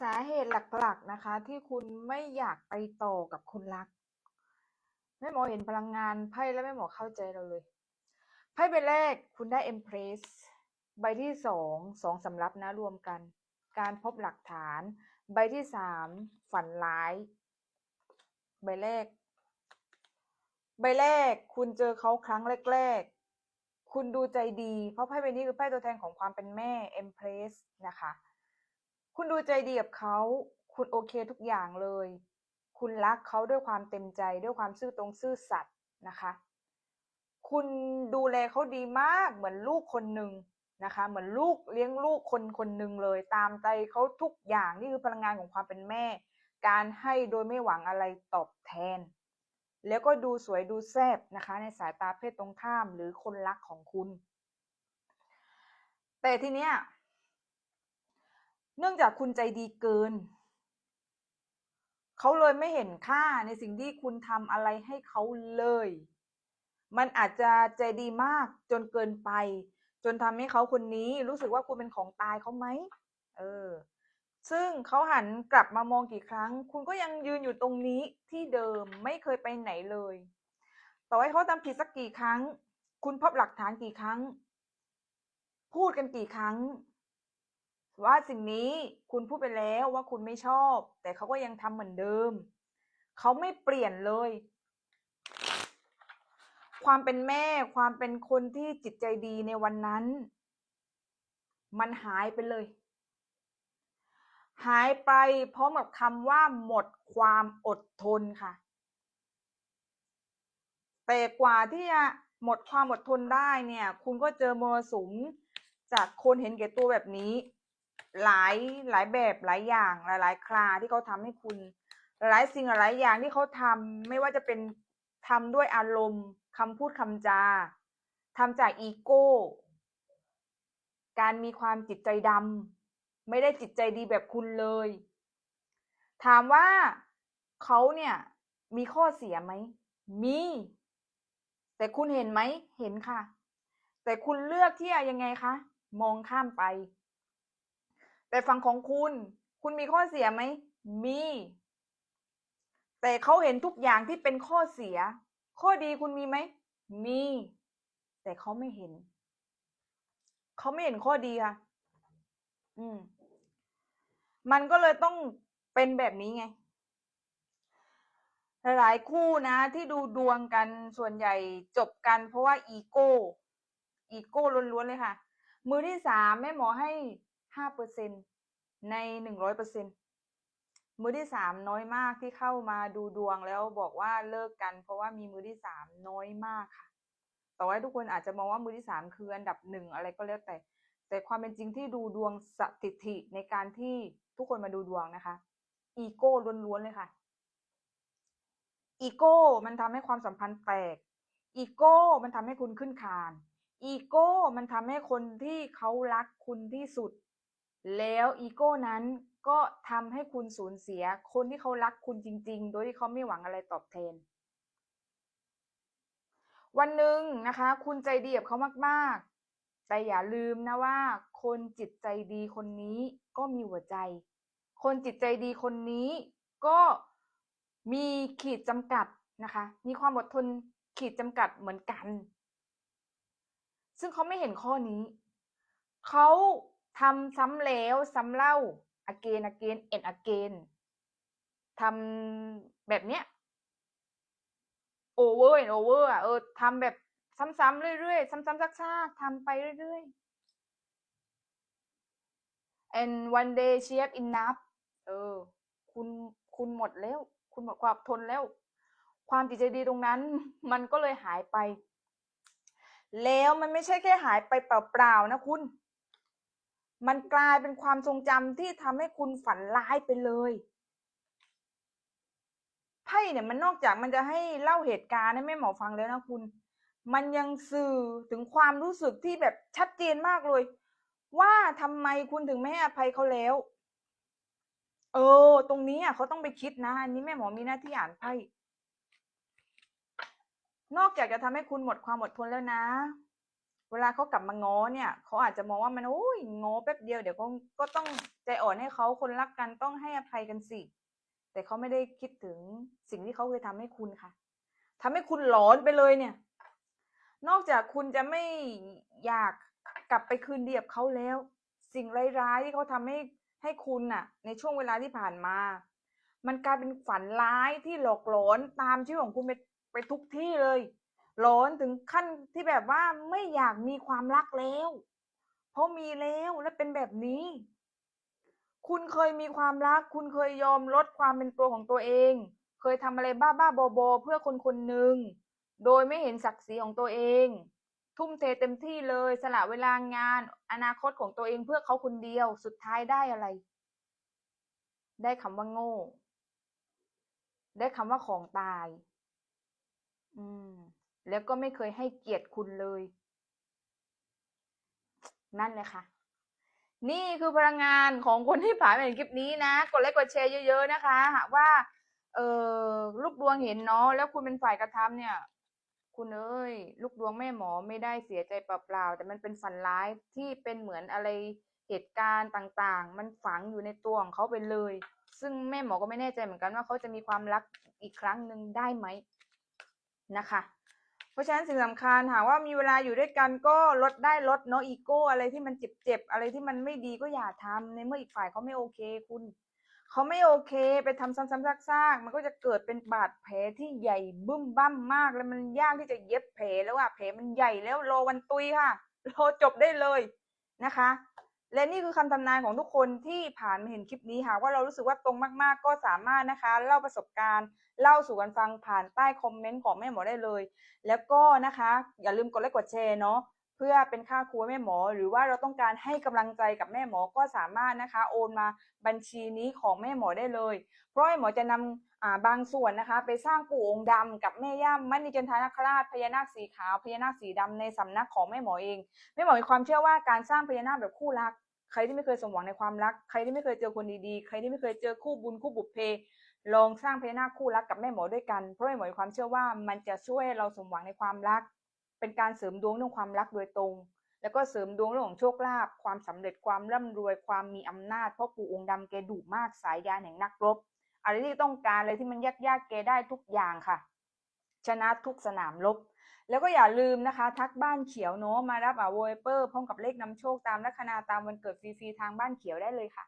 สาเหตุหลักๆนะคะ ที่คุณไม่อยากไปต่อกับคนรักแม่หมอเห็นพลังงานไพ่แล้วแม่หมอเข้าใจเราเลยไพ่ใบแรกคุณได้ Empress ใบที่สองสองสำรับนะรวมกัน การพบหลักฐาน ใบที่สามฝันร้าย ใบแรก ใบแรกคุณเจอเขาครั้งแรกๆ คุณดูใจดี เพราะไพ่ใบนี้คือไพ่ตัวแทนของความเป็นแม่ Empress นะคะ คุณดูใจดีกับเขา คุณโอเคทุกอย่างเลย คุณรักเขาด้วยความเต็มใจด้วยความซื่อตรงซื่อสัตย์นะคะ คุณดูแลเขาดีมากเหมือนลูกคนหนึ่งนะคะ เหมือนลูกเลี้ยงลูกคนคนหนึ่งเลย ตามใจเขาทุกอย่างนี่คือพลังงานของความเป็นแม่ การให้โดยไม่หวังอะไรตอบแทน แล้วก็ดูสวยดูแซ่บนะคะ ในสายตาเพศตรงข้ามหรือคนรักของคุณ แต่ทีเนี้ย เนื่องจากคุณใจดีเกิน เขาเลยไม่เห็นค่าในสิ่งที่คุณทำอะไรให้เขาเลย มันอาจจะใจดีมากจนเกินไป จนทำให้เขาคนนี้รู้สึกว่าคุณเป็นของตายเขาไหม เออ ซึ่งเขาหันกลับมามองกี่ครั้ง คุณก็ยังยืนอยู่ตรงนี้ที่เดิมไม่เคยไปไหนเลย ต่อให้เขาทำผิดสักกี่ครั้ง คุณพบหลักฐานกี่ครั้ง พูดกันกี่ครั้ง ว่าสิ่งนี้คุณพูดไปแล้วว่าคุณไม่ชอบ แต่เขาก็ยังทำเหมือนเดิม เขาไม่เปลี่ยนเลย ความเป็นแม่ความเป็นคนที่จิตใจดีในวันนั้น มันหายไปเลย หายไปพร้อมกับคำว่าหมดความอดทนค่ะ แต่กว่าที่จะหมดความอดทนได้เนี่ย คุณก็เจอมรสุมจากคนเห็นแก่ตัวแบบนี้ หลายหลายแบบหลายอย่างหลายหลายคราที่เขาทำให้คุณ หลายสิ่งหลายอย่างที่เขาทำไม่ว่าจะเป็นทำด้วยอารมณ์คำพูดคำจาทำจากอีโก้ การมีความจิตใจดำไม่ได้จิตใจดีแบบคุณเลย ถามว่าเขาเนี่ยมีข้อเสียไหม มี แต่คุณเห็นไหม เห็นค่ะ แต่คุณเลือกที่จะยังไงคะ มองข้ามไป แต่ฝั่งของคุณ คุณมีข้อเสียไหม มี แต่เขาเห็นทุกอย่างที่เป็นข้อเสีย ข้อดีคุณมีไหม มี แต่เขาไม่เห็น เขาไม่เห็นข้อดีค่ะ อืม มันก็เลยต้องเป็นแบบนี้ไง หลายคู่นะที่ดูดวงกันส่วนใหญ่จบกันเพราะว่าอีโก้ อีโก้ล้วนๆเลยค่ะ มือที่สามแม่หมอให้ ห้าเปอร์เซ็นในหนึ่งร้อยเปอร์เซ็นมือที่สามน้อยมากที่เข้ามาดูดวงแล้วบอกว่าเลิกกัน เพราะว่ามีมือที่สามน้อยมากค่ะต่อให้ทุกคนอาจจะมองว่ามือที่สามคืออันดับหนึ่งอะไรก็แล้วแต่ แต่ความเป็นจริงที่ดูดวงสถิติในการที่ทุกคนมาดูดวงนะคะ อีโก้ล้วนๆเลยค่ะ อีโก้มันทำให้ความสัมพันธ์แตก อีโก้มันทำให้คุณขึ้นคาน อีโก้มันทำให้คนที่เขารักคุณที่สุด แล้วอีโก้นั้นก็ทำให้คุณสูญเสียคนที่เขารักคุณจริง ๆ โดยที่เขาไม่หวังอะไรตอบแทน วันหนึ่งนะคะ คุณใจดีกับเขามากๆ แต่อย่าลืมนะว่า คนจิตใจดีคนนี้ก็มีหัวใจ คนจิตใจดีคนนี้ก็มีขีดจำกัดนะคะ มีความอดทนขีดจำกัดเหมือนกัน ซึ่งเขาไม่เห็นข้อนี้ เขา ทำซ้ำแล้วซ้ำเล่า again again and again ทำแบบเนี้ย over and over อะเออทำแบบซ้ำๆเรื่อยๆ ซ้ำๆซากๆทำไปเรื่อยๆ and one day she have enough เออ คุณคุณหมดแล้ว คุณหมดความทนแล้ว ความจิตใจดีตรงนั้น มันก็เลยหายไป แล้วมันไม่ใช่แค่หายไปเปล่าๆนะคุณ มันกลายเป็นความทรงจำที่ทำให้คุณฝันร้ายไปเลยไพ่เนี่ยมันนอกจากมันจะให้เล่าเหตุการณ์ให้แม่หมอฟังแล้วนะคุณ มันยังสื่อถึงความรู้สึกที่แบบชัดเจนมากเลย ว่าทำไมคุณถึงไม่ให้อภัยเขาแล้ว เออ ตรงนี้อะเขาต้องไปคิดนะอันนี้แม่หมอมีหน้าที่อ่านไพ่นอกจากจะทำให้คุณหมดความอดทนแล้วนะ เวลาเขากลับมาง้อเนี่ยเขาอาจจะมองว่ามันโอ้ยง้อแป๊บเดียวเดี๋ยวก็ก็ต้องใจอ่อนให้เขาคนรักกันต้องให้อภัยกันสิ แต่เขาไม่ได้คิดถึงสิ่งที่เขาเคยทำให้คุณค่ะทำให้คุณหลอนไปเลยเนี่ย นอกจากคุณจะไม่อยากกลับไปคืนเดีกับเขาแล้ว สิ่งร้ายๆที่เขาทำให้ให้คุณน่ะ ในช่วงเวลาที่ผ่านมา มันกลายเป็นฝันร้ายที่หลอกหลอนตามชีวิตของคุณไปไปทุกที่เลย หลอนถึงขั้นที่แบบว่าไม่อยากมีความรักแล้ว เพราะมีแล้วและเป็นแบบนี้ คุณเคยมีความรัก คุณเคยยอมลดความเป็นตัวของตัวเอง เคยทำอะไรบ้าๆบอๆเพื่อคนคนหนึ่ง โดยไม่เห็นศักดิ์ศรีของตัวเอง ทุ่มเทเต็มที่เลย สละเวลางาน อนาคตของตัวเองเพื่อเขาคนเดียว สุดท้ายได้อะไร ได้คำว่าโง่ ได้คำว่าของตาย อืม แล้วก็ไม่เคยให้เกียรติคุณเลย นั่นเลยค่ะ นี่คือพลังงานของคนที่ผ่านมาเห็นคลิปนี้นะ กดไลค์กดแชร์เยอะๆนะคะ หากว่า เออลูกดวงเห็นเนาะแล้วคุณเป็นฝ่ายกระทำเนี่ย คุณเอ้ย ลูกดวงแม่หมอไม่ได้เสียใจเปล่าๆแต่มันเป็นฝันร้ายที่เป็นเหมือนอะไรเหตุการณ์ต่างๆ มันฝังอยู่ในตัวของเขาไปเลย ซึ่งแม่หมอก็ไม่แน่ใจเหมือนกันว่าเขาจะมีความรักอีกครั้งหนึ่งได้ไหมนะคะ เพราะฉะนั้นสิ่งสำคัญหากว่ามีเวลาอยู่ด้วยกันก็ลดได้ลดเนาะอีโก้อะไรที่มันเจ็บๆอะไรที่มันไม่ดีก็อย่าทำในเมื่ออีกฝ่ายเขาไม่โอเคคุณเขาไม่โอเคไปทำซ้ำๆซากๆมันก็จะเกิดเป็นบาดแผลที่ใหญ่บึ้มบ้ามมาก แล้วมันยากที่จะเย็บแผลแล้วอะแผลมันใหญ่แล้วรอวันตุยค่ะรอจบได้เลยนะคะ และนี่คือคำทำนายของทุกคนที่ผ่านมาเห็นคลิปนี้หากว่าเรารู้สึกว่าตรงมากๆ ก็สามารถนะคะเล่าประสบการณ์ เล่าสู่กันฟังผ่านใต้คอมเมนต์ของแม่หมอได้เลย แล้วก็นะคะอย่าลืมกดไลค์กดแชร์เนาะ พื่อเป็นค่าครัวแม่หมอ หรือว่าเราต้องการให้กำลังใจกับแม่หมอก็สามารถนะคะ โอนมาบัญชีนี้ของแม่หมอได้เลย เพราะแม่หมอจะนำอ่าบางส่วนนะคะ ไปสร้างปู่องค์ดำกับแม่ย่ามันิจันทนาคราชพญานาคสีขาวพญานาคสีดำในสำนักของแม่หมอเองแม่หมอมีความเชื่อว่าการสร้างพญานาคแบบคู่รัก ใครที่ไม่เคยสมหวังในความรัก ใครที่ไม่เคยเจอคนดีๆใครที่ไม่เคยเจอคู่บุญคู่บุพเพลองสร้างพญานาคคู่รักกับแม่หมอด้วยกันเพราะแม่หมอมีความเชื่อว่ามันจะช่วยเราสมหวังในความรัก เป็นการเสริมดวงเรื่องความรักโดยตรง แล้วก็เสริมดวงเรื่องของโชคลาภความสำเร็จความร่ำรวย ความมีอำนาจเพราะปู่องค์ดำแกดุมากสายยานแห่งนักรบอะไรที่ต้องการอะไรที่มันยากๆแกได้ทุกอย่างค่ะ ชนะทุกสนามรบแล้วก็อย่าลืมนะคะ ทักบ้านเขียวเนาะมารับอะโวเปอร์พร้อมกับเลขนำโชคตามลัคนาตามวันเกิดฟรีๆทางบ้านเขียวได้เลยค่ะ